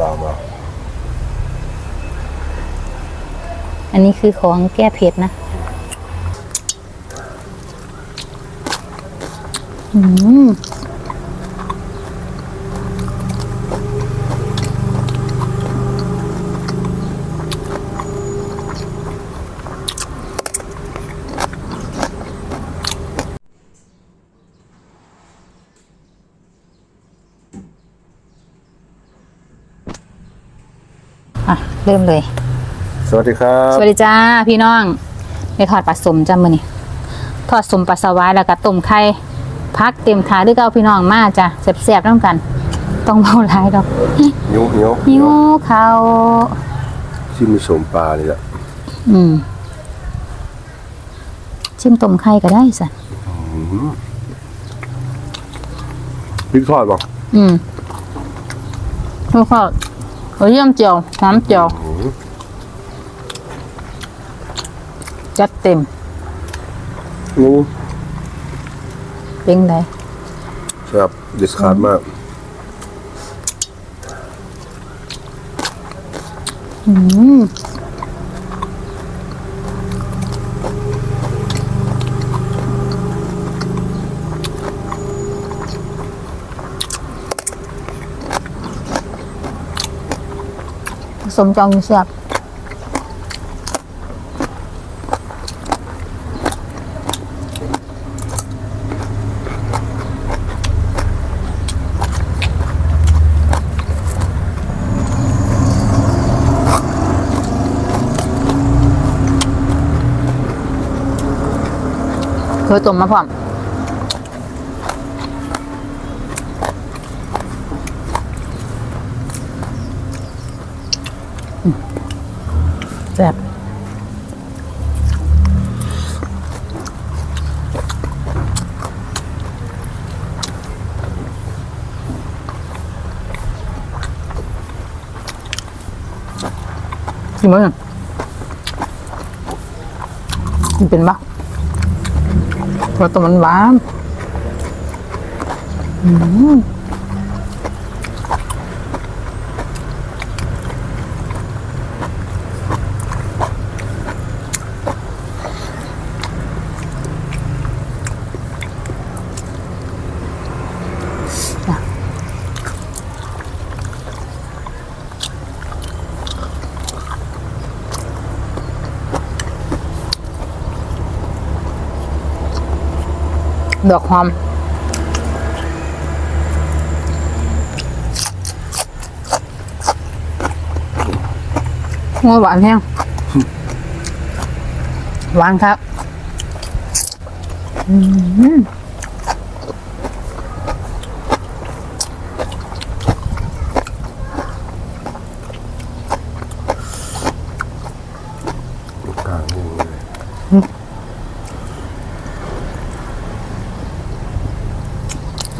บาบาอันนี้คือของแก้เผ็ดนะอืม อะเริ่มเลย สวัสดีครับสวัสดีจ้าพี่น้องไปทอดปลาสมจ้ามือนี่ทอดสมปลาสวายแล้วก็ต้มไข่พักเต็มถาด้วยเก้าพี่น้องมาจ้ะแซ่บๆน้ำกัน ต้องเบาหลายดอกหิวหิวหิวเขาวชิมมีสมปลานี่แหละอืม ชิมต้มไข่ก็ได้สันพริกทอดป่ะอืมแล้วก็หัว เยี่ยมเจียวน้ำเจียวจัดเต็มงูเป็นไงครับเด็ดขาดมากอืม สมจองแซ่บเคยต้มมาพร้อมแซ่บ กินมั้งมันเป็นปะเพราะตัวมันหวานอืม ดอกหอมหัวหวานแห้งหวานครับ อืม กลางนี่เลย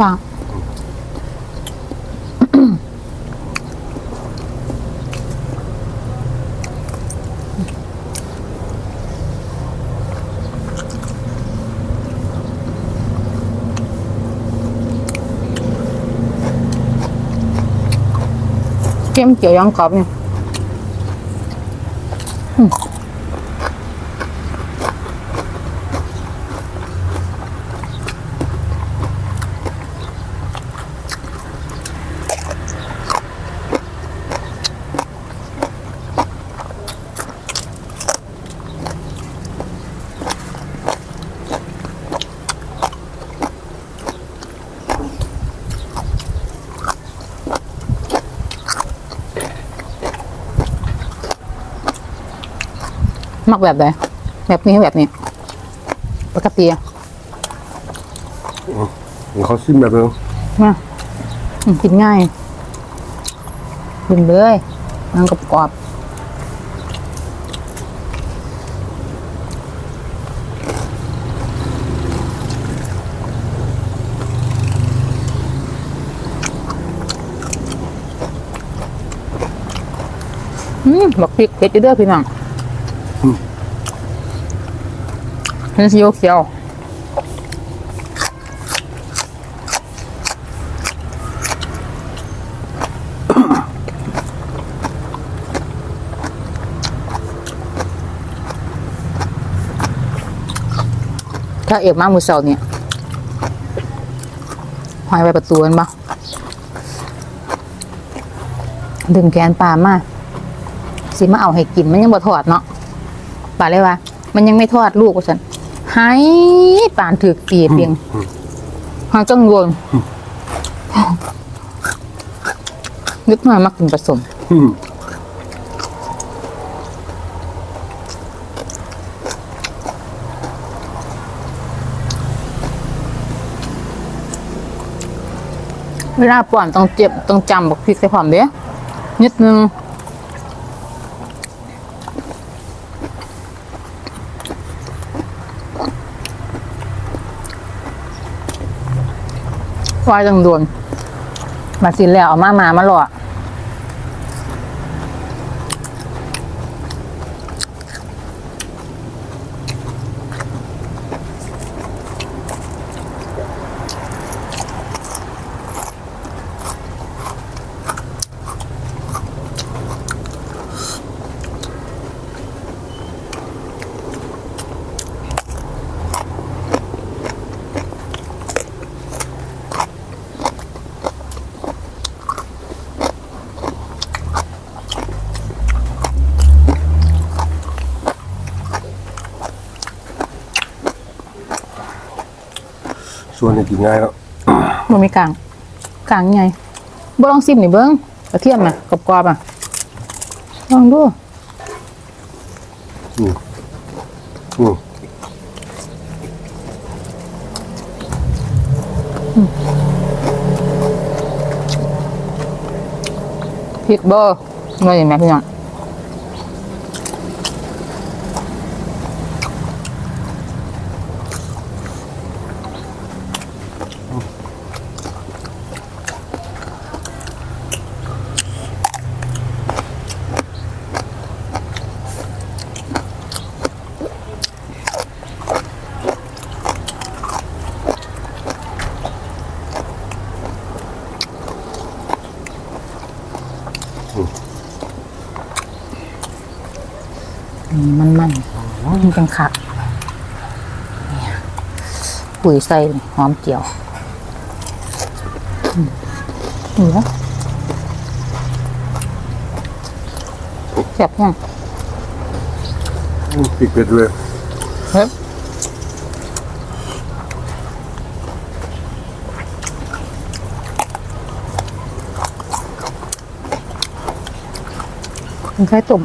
ฟังเจียมเจียวยังกรอบเนี่ยอื มมักแบบไหนแบบนี้แบบนี้ปกติอะเขาชิมแบบนึงมาอืมกินง่ายกินเลยมันกรอบกรอบอืมบักพริกเผ็ดอยู่เด้อพี่น้อง นี่ซีอเขียวถ้าเอกมากมือเสาเนี่ยหอยไปประตูนบ้าดึงแกนปลามาสิมาเอาให้กินมันยังบ่ทอดเนาะปลาเลยวะมันยังไม่ทอดลูกว่าฉัน หายป่านถือตีเพียงหางจังโวนนึกหน่อยมากินผสมอืมเวลาป้อนต้องเจ็บต้องจำบอกพริกใส่พร้อมเด้นิดนึง วายจังโดนมาสิแล้วเอามามามาหล่อ ส่วนนี้กินง่ายแล้วมันมีกลางกลางไงบ่ลองซิมนี่เบิ้งกระเทียมน่ะกรอบๆอะลองดูอืมอืมพริกเบอร์ว่าอย่างไรพี่น้อง นี่มันมันมันจังคักเนี่ยปุ๋ยใส่หอมเจียวเหลือแซ่บยังอืมพริกเผ็ดเลยเฮ้ยมันไข่ต้ม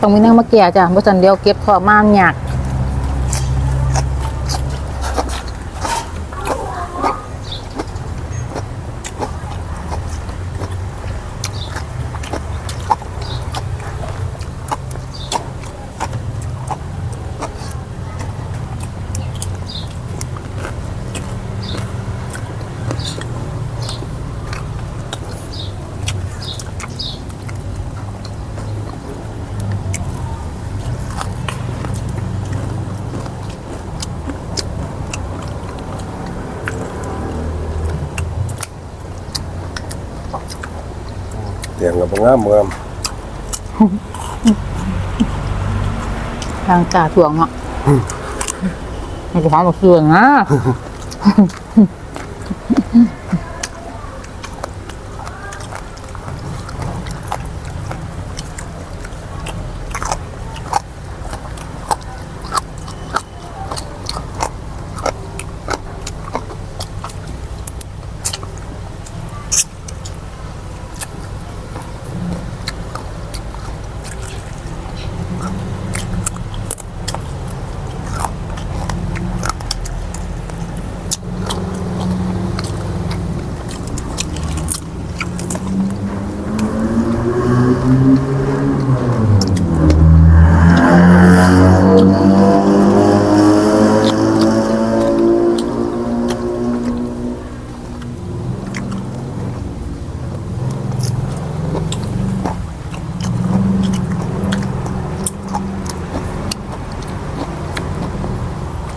ต้องมีนั่งมาแก่จ้ะบ่จันเดียวเก็บขอมามยาก เตียงกับงามงามทางกาถ่วงเนาะมันจะหอมกับเครื่องนะ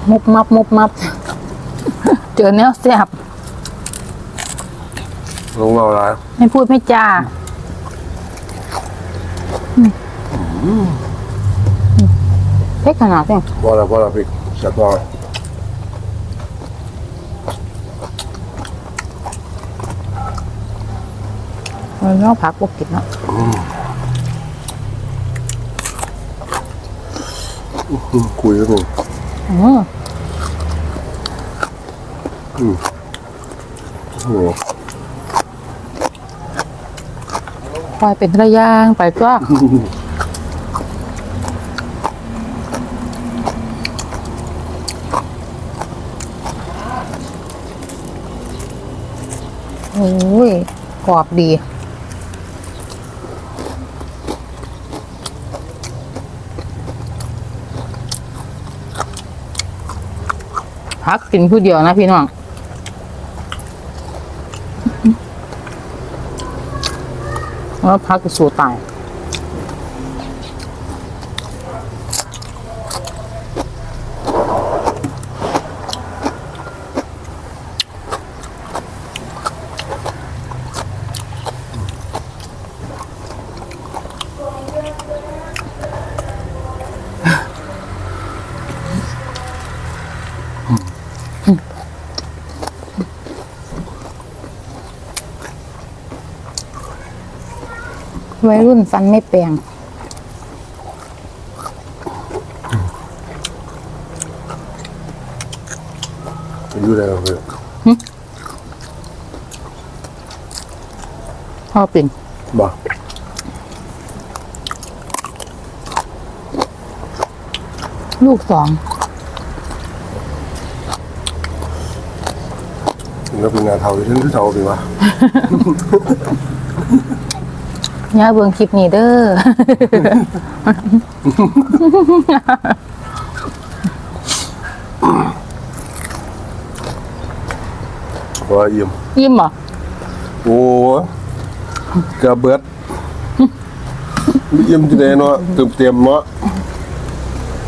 มุบมับมุบมับ เจอแนวแซ่บลงเราละไม่พูดไม่จาเผ็ดขนาดนี้พอแล้วพอแล้วพี่จัดมามันนอกผักบวกกินเนาะอืมคุยกันหนึ่ง อืมโอ้โหคอยเป็นระยางไปจ้าโอ้ยกรอบดี พักกินผู้เดียวนะพี่น้องแล้วพักก็สู้ตาย วัยรุ่นฟันไม่แปลงอายุได้แล้วพี่พ่อเป็นบ่ลูกสองแล้วเป็นงานเท่าที่ฉันที่เท่าพี่วะ ย่าเบืองคลิปนี้เด้อ ว่าเยี่ยมยิ้มเหรอโอ้กระเบิดเยี่ยมที่ไหนเนาะเติมเต็มเนาะ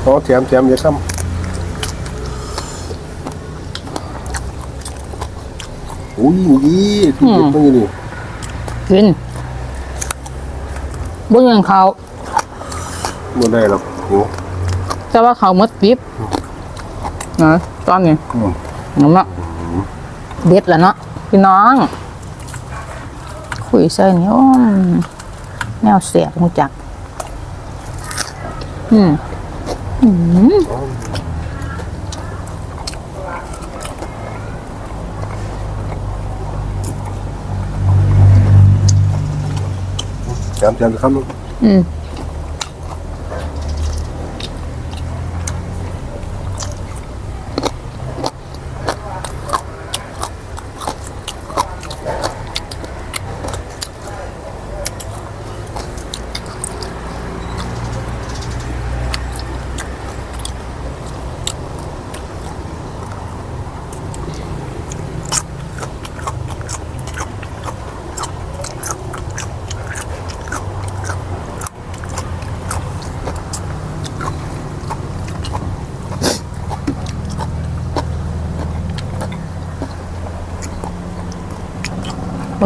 อ๋อแถมแถมอย่าซ้ำอุ้ยนี่ที่เก็บมันอยู่นี่กิน บนเงินเขาไม่ได้หรอกโอ้แต่ว่าเขาหมดปิ๊บนะตอนนี้อืมน้ำละเด็ดแล้วเนาะพี่น้อง คุยใส่นี่โอ้มแนวเสียบหูจัก อืมอืมแถม แถมจ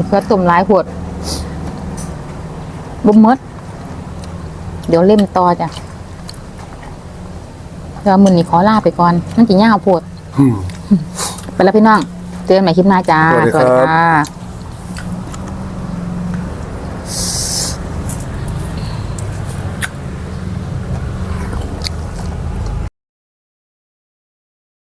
ะซ้ำอืมมะเขือตุ่มหลายขวดบุมมด เดี๋ยวเล่มต่อจ้ะเดี๋ยวมือนี้ขอลาไปก่อนมันจะยาวโพดอืมไปแล้วพี่น้อง เจอกันใหม่คลิปหน้าจ้าสวัสดีครับค่ะ